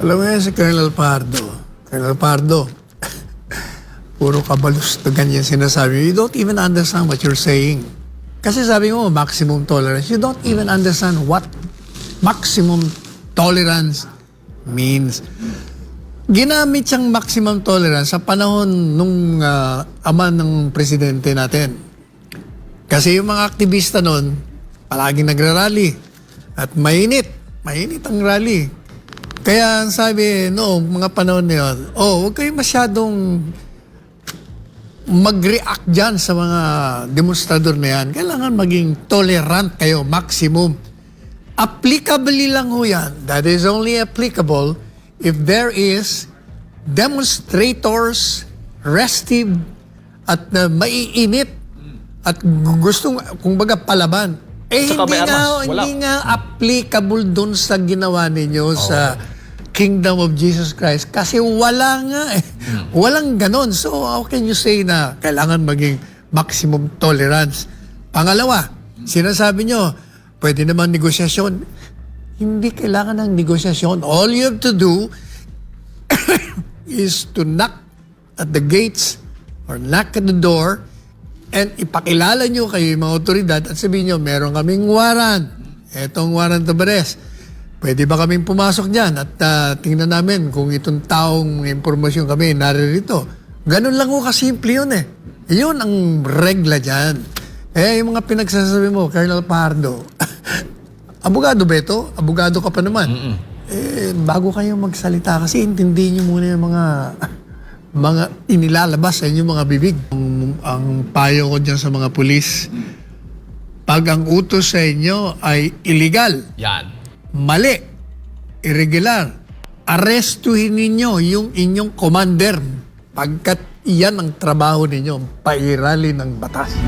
Alam mo yan si Colonel Pardo. Colonel Pardo, puro kabalustugan yung sinasabi. You don't even understand what you're saying. Kasi sabi mo, maximum tolerance. You don't even understand what maximum tolerance means. Ginamit siyang maximum tolerance sa panahon nung ah, ama ng presidente natin. Kasi yung mga aktivista noon, palaging nagrarally. At mainit. Mainit ang rally. Kaya sabi, no, mga panahon na yun, oh, huwag kayo masyadong mag-react dyan sa mga demonstrador na yan. Kailangan maging tolerant kayo, maximum. Applicably lang ho yan. That is only applicable if there is demonstrators, restive, at na maiinit at gu- gustong, kung baga, palaban. Eh, Saka hindi nga. Wala. hindi nga applicable dun sa ginawa ninyo sa Kingdom of Jesus Christ. Kasi wala nga eh. Walang ganon. So, how can you say na kailangan maging maximum tolerance? Pangalawa, sinasabi nyo, pwede naman negosasyon. Hindi kailangan ng negosasyon. All you have to do is to knock at the gates or knock at the door and ipakilala nyo kayo yung mga otoridad at sabihin nyo, meron kaming warrant. Etong warrant of arrest. Pwede ba kaming pumasok dyan at ah, tingnan namin kung itong taong impormasyon kami naririto. Ganun lang ko kasimple yun eh. Yun ang regla dyan. Eh, yung mga pinagsasabi mo, Colonel Pardo, abogado ba ito? Abogado ka pa naman. Eh, bago kayo magsalita kasi intindihin nyo muna yung mga mga inilalabas sa inyong mga bibig. Ang, payo ko dyan sa mga pulis, pag ang utos sa inyo ay illegal, Yan. mali, irregular, arestuhin ninyo yung inyong commander pagkat iyan ang trabaho ninyo, pairali ng batas.